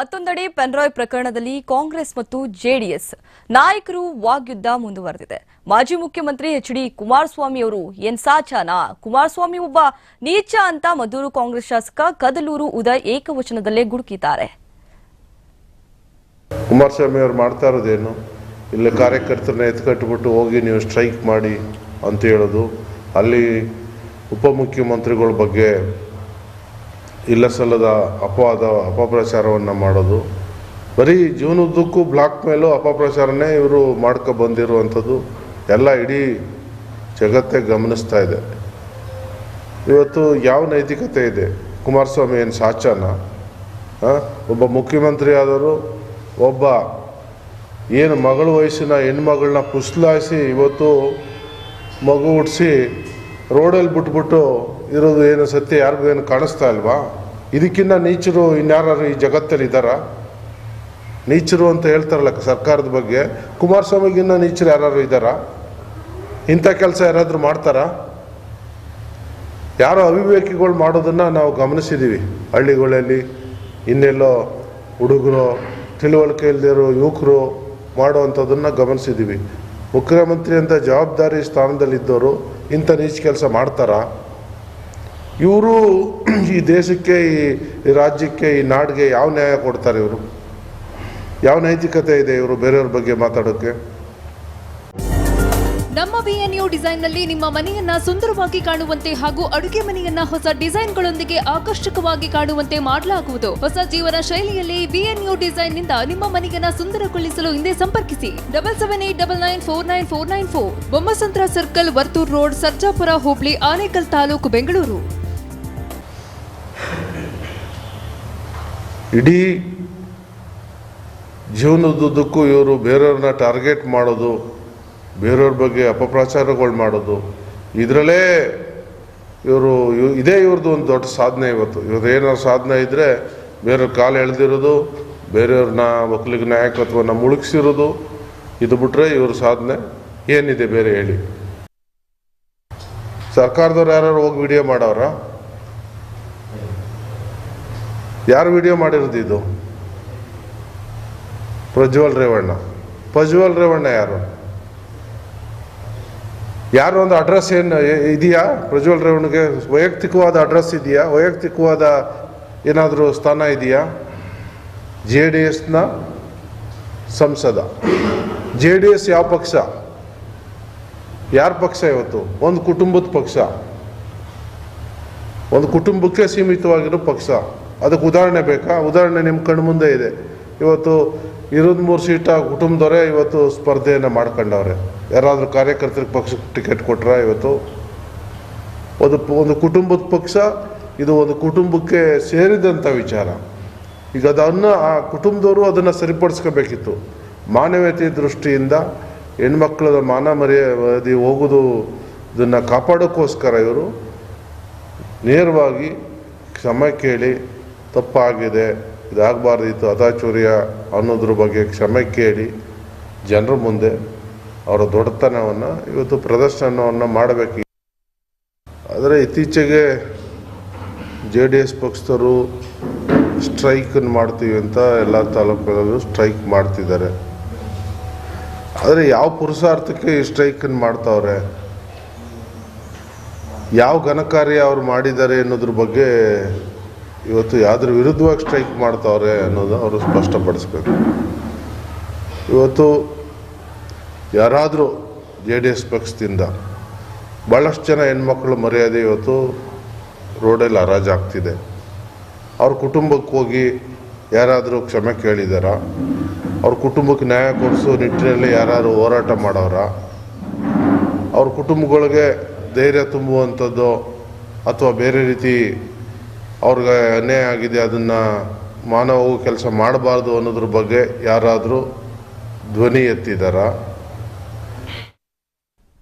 ಮತ್ತೊಂದೆಡೆ ಪೆನ್ರಾಯ್ ಪ್ರಕರಣದಲ್ಲಿ ಕಾಂಗ್ರೆಸ್ ಮತ್ತು ಜೆಡಿಎಸ್ ನಾಯಕರು ವಾಗ್ಯುದ್ಧ ಮುಂದುವರೆದಿದೆ. ಮಾಜಿ ಮುಖ್ಯಮಂತ್ರಿ ಎಚ್ ಡಿ ಕುಮಾರಸ್ವಾಮಿ ಅವರು, ಏನ್ ಸಾಚಾನಾ? ಕುಮಾರಸ್ವಾಮಿ ಒಬ್ಬ ನೀಚ ಅಂತ ಮದ್ದೂರು ಕಾಂಗ್ರೆಸ್ ಶಾಸಕ ಕದಲೂರು ಉದಯ್ ಏಕವಚನದಲ್ಲೇ ಗುಡುಕಿದ್ದಾರೆ. ಕುಮಾರಸ್ವಾಮಿ ಅವರು ಮಾಡ್ತಾ ಇರೋದೇನು? ಇಲ್ಲಿ ಕಾರ್ಯಕರ್ತರನ್ನ ಎತ್ಕಟ್ಬಿಟ್ಟು ಹೋಗಿ ನೀವು ಸ್ಟ್ರೈಕ್ ಮಾಡಿ ಅಂತ ಹೇಳೋದು. ಅಲ್ಲಿ ಉಪಮುಖ್ಯಮಂತ್ರಿಗಳ ಬಗ್ಗೆ ಇಲ್ಲ ಸಲ್ಲದ ಅಪವಾದ, ಅಪಪ್ರಚಾರವನ್ನು ಮಾಡೋದು. ಬರೀ ಜೀವನದ್ದಕ್ಕೂ ಬ್ಲಾಕ್ ಮೇಲೂ ಅಪಪ್ರಚಾರನೇ ಇವರು ಮಾಡ್ಕೊ ಬಂದಿರುವಂಥದ್ದು. ಎಲ್ಲ ಇಡೀ ಜಗತ್ತೇ ಗಮನಿಸ್ತಾ ಇದೆ. ಇವತ್ತು ಯಾವ ನೈತಿಕತೆ ಇದೆ? ಕುಮಾರಸ್ವಾಮಿ ಏನು ಸಾಚಾನ? ಒಬ್ಬ ಮುಖ್ಯಮಂತ್ರಿ ಆದರೂ ಒಬ್ಬ ಏನು ಮಗಳ ವಯಸ್ಸಿನ ಹೆಣ್ಮಗಳನ್ನ ಪುಸ್ಲಾಯಿಸಿ ಇವತ್ತು ಮಗು ಹುಟ್ಟಿಸಿ ರೋಡಲ್ಲಿ ಬಿಟ್ಬಿಟ್ಟು ಇರೋದು ಏನು ಸತ್ಯ ಯಾರಿಗೂ ಏನು ಕಾಣಿಸ್ತಾ ಇಲ್ವಾ? ಇದಕ್ಕಿಂತ ನೀಚರು ಇನ್ಯಾರು ಈ ಜಗತ್ತಲ್ಲಿ ಇದ್ದಾರಾ? ನೀಚರು ಅಂತ ಹೇಳ್ತಾರಲ್ಲ ಸರ್ಕಾರದ ಬಗ್ಗೆ. ಕುಮಾರಸ್ವಾಮಿಗಿನ್ನ ನೀಚರು ಯಾರು ಇದ್ದಾರಾ? ಇಂಥ ಕೆಲಸ ಯಾರಾದರೂ ಮಾಡ್ತಾರಾ? ಯಾರೋ ಅವಿವೇಕಿಗಳು ಮಾಡೋದನ್ನು ನಾವು ಗಮನಿಸಿದ್ದೀವಿ ಹಳ್ಳಿಗಳಲ್ಲಿ ಇನ್ನೆಲ್ಲೋ ಹುಡುಗರು, ತಿಳುವಳಿಕೆ ಇಲ್ಲದಿರೋ ಯುವಕರು ಮಾಡುವಂಥದ್ದನ್ನು ಗಮನಿಸಿದ್ದೀವಿ ಮುಖ್ಯಮಂತ್ರಿ ಅಂತ ಜವಾಬ್ದಾರಿ ಸ್ಥಾನದಲ್ಲಿದ್ದವರು ಇಂಥ ನೀಚ ಕೆಲಸ ಮಾಡ್ತಾರಾ? ಇವರು ಈ ದೇಶಕ್ಕೆ, ಈ ರಾಜ್ಯಕ್ಕೆ, ಈ ನಾಡಿಗೆ ಯಾವ ನ್ಯಾಯ ಕೊಡ್ತಾರೆ ಇವರು? ಯಾವ ನೈತಿಕತೆ ಇದೆ ಇವರು ಬೇರೆಯವ್ರ ಬಗ್ಗೆ ಮಾತಾಡೋಕ್ಕೆ? ನಮ್ಮ ಬಿಎನ್ಯು ಡಿಸೈನ್ನಲ್ಲಿ ನಿಮ್ಮ ಮನೆಯನ್ನ ಸುಂದರವಾಗಿ ಕಾಣುವಂತೆ ಹಾಗೂ ಅಡುಗೆ ಮನೆಯನ್ನ ಹೊಸ ಡಿಸೈನ್ಗಳೊಂದಿಗೆ ಆಕರ್ಷಕವಾಗಿ ಕಾಣುವಂತೆ ಮಾಡಲಾಗುವುದು. ಹೊಸ ಜೀವನ ಶೈಲಿಯಲ್ಲಿ ವಿಎನ್ಯು ಡಿಸೈನ್ನಿಂದ ನಿಮ್ಮ ಮನೆಯನ್ನ ಸುಂದರಗೊಳಿಸಲು ಹಿಂದೆ ಸಂಪರ್ಕಿಸಿ. Double seven eight double nine four nine four nine four. Bommasandra circle, Varthur road, Sarjapura, ಹೋಬಳಿ, ಆನೇಕಲ್ ತಾಲೂಕು, ಬೆಂಗಳೂರು. ಇಡೀ ಜೀವನದುದ್ದಕ್ಕೂ ಇವರು ಬೇರೆಯವ್ರನ್ನ ಟಾರ್ಗೆಟ್ ಮಾಡೋದು, ಬೇರೆಯವ್ರ ಬಗ್ಗೆ ಅಪಪ್ರಚಾರಗಳು ಮಾಡೋದು, ಇದರಲ್ಲೇ ಇವರು ಇದೇ ಇವ್ರದ್ದು ಒಂದು ದೊಡ್ಡ ಸಾಧನೆ ಇವತ್ತು. ಇವ್ರದ್ದು ಏನಾದ್ರು ಸಾಧನೆ ಇದ್ದರೆ ಬೇರೆಯವ್ರ ಕಾಲು ಎಳೆದಿರೋದು ಬೇರೆಯವ್ರನ್ನ ಒಕ್ಕಲಿಗ ನಾಯಕತ್ವನ ಮುಳುಗಿಸಿರೋದು ಇದು ಬಿಟ್ಟರೆ ಇವ್ರ ಸಾಧನೆ ಏನಿದೆ ಬೇರೆ ಹೇಳಿ. ಸರ್ಕಾರದವ್ರು ಯಾರು ಹೋಗಿ ವಿಡಿಯೋ ಮಾಡವ್ರ? ಯಾರು ವಿಡಿಯೋ ಮಾಡಿರೋದು ಇದು? ಪ್ರಜ್ವಲ್ ರೇವಣ್ಣ. ಪ್ರಜ್ವಲ್ ರೇವಣ್ಣ ಯಾರು? ಯಾರು ಒಂದು ಅಡ್ರೆಸ್ ಏನು ಇದೆಯಾ? ಪ್ರಜ್ವಲ್ ರೇವಣ್ಣಗೆ ವೈಯಕ್ತಿಕವಾದ ಅಡ್ರೆಸ್ ಇದೆಯಾ? ವೈಯಕ್ತಿಕವಾದ ಏನಾದರೂ ಸ್ಥಾನ ಇದೆಯಾ? ಜೆ ಡಿ ಎಸ್ನ ಸಂಸದ. ಜೆ ಡಿ ಎಸ್ ಯಾವ ಪಕ್ಷ? ಯಾರ ಪಕ್ಷ ಇವತ್ತು? ಒಂದು ಕುಟುಂಬದ ಪಕ್ಷ. ಒಂದು ಕುಟುಂಬಕ್ಕೆ ಸೀಮಿತವಾಗಿರೋ ಪಕ್ಷ. ಅದಕ್ಕೆ ಉದಾಹರಣೆ ಬೇಕಾ? ಉದಾಹರಣೆ ನಿಮ್ಮ ಕಣ್ಣು ಮುಂದೆ ಇದೆ. ಇವತ್ತು ಇರೋದು ಮೂರು ಸೀಟ ಕುಟುಂಬದವರೇ ಇವತ್ತು ಸ್ಪರ್ಧೆಯನ್ನು ಮಾಡ್ಕೊಂಡವ್ರೆ. ಯಾರಾದರೂ ಕಾರ್ಯಕರ್ತರಿಗೆ ಪಕ್ಷಕ್ಕೆ ಟಿಕೆಟ್ ಕೊಟ್ರ ಇವತ್ತು? ಒಂದು ಒಂದು ಕುಟುಂಬದ ಪಕ್ಷ, ಇದು ಒಂದು ಕುಟುಂಬಕ್ಕೆ ಸೇರಿದಂಥ ವಿಚಾರ. ಈಗ ಅದನ್ನು ಆ ಕುಟುಂಬದವರು ಅದನ್ನು ಸರಿಪಡಿಸ್ಕೋಬೇಕಿತ್ತು. ಮಾನವೀಯತೆ ದೃಷ್ಟಿಯಿಂದ ಹೆಣ್ಮಕ್ಳದ ಮಾನ ಮರ್ಯಾದೆ ಹೋಗೋದು, ಇದನ್ನು ಕಾಪಾಡೋಕ್ಕೋಸ್ಕರ ಇವರು ನೇರವಾಗಿ ಕ್ಷಮೆ ಕೇಳಿ ತಪ್ಪಾಗಿದೆ, ಇದಾಗಬಾರ್ದಿತ್ತು ಅದಾಚೂರ್ಯ ಅನ್ನೋದ್ರ ಬಗ್ಗೆ ಕ್ಷಮೆ ಕೇಳಿ ಜನರ ಮುಂದೆ ಅವರ ದೊಡ್ಡತನವನ್ನು ಇವತ್ತು ಪ್ರದರ್ಶನವನ್ನು ಮಾಡಬೇಕು. ಆದರೆ ಇತ್ತೀಚೆಗೆ ಜೆ ಡಿ ಎಸ್ ಪಕ್ಷದವರು ಸ್ಟ್ರೈಕನ್ನು ಮಾಡ್ತೀವಿ ಅಂತ ಎಲ್ಲ ತಾಲೂಕುಗಳಲ್ಲೂ ಸ್ಟ್ರೈಕ್ ಮಾಡ್ತಿದ್ದಾರೆ. ಆದರೆ ಯಾವ ಪುರುಷಾರ್ಥಕ್ಕೆ ಈ ಸ್ಟ್ರೈಕನ್ನು ಮಾಡ್ತಾವ್ರೆ? ಯಾವ ಘನಕಾರ್ಯ ಅವ್ರು ಮಾಡಿದ್ದಾರೆ ಅನ್ನೋದ್ರ ಬಗ್ಗೆ ಇವತ್ತು ಯಾವ್ದ್ರ ವಿರುದ್ಧವಾಗಿ ಸ್ಟ್ರೈಕ್ ಮಾಡ್ತಾವ್ರೆ ಅನ್ನೋದು ಅವರು ಸ್ಪಷ್ಟಪಡಿಸ್ಬೇಕು. ಇವತ್ತು ಯಾರಾದರೂ ಜೆ ಡಿ ಎಸ್ ಪಕ್ಷದಿಂದ ಭಾಳಷ್ಟು ಜನ ಹೆಣ್ಮಕ್ಳು ಮರ್ಯಾದೆ ಇವತ್ತು ರೋಡಲ್ಲಿ ಹರಾಜಾಗ್ತಿದೆ ಅವ್ರ ಕುಟುಂಬಕ್ಕೆ ಹೋಗಿ ಯಾರಾದರೂ ಕ್ಷಮೆ ಕೇಳಿದಾರ? ಅವ್ರ ಕುಟುಂಬಕ್ಕೆ ನ್ಯಾಯ ಕೊಡಿಸೋ ನಿಟ್ಟಿನಲ್ಲಿ ಯಾರಾದ್ರು ಹೋರಾಟ ಮಾಡೋರ? ಅವ್ರ ಕುಟುಂಬಗಳಿಗೆ ಧೈರ್ಯ ತುಂಬುವಂಥದ್ದು ಅಥವಾ ಬೇರೆ ರೀತಿ ಅವ್ರಿಗೆ ಅನ್ಯಾಯ ಆಗಿದೆ ಅದನ್ನು ಮಾನವವು ಕೆಲಸ ಮಾಡಬಾರ್ದು ಅನ್ನೋದ್ರ ಬಗ್ಗೆ ಯಾರಾದರೂ ಧ್ವನಿ ಎತ್ತಿದಾರ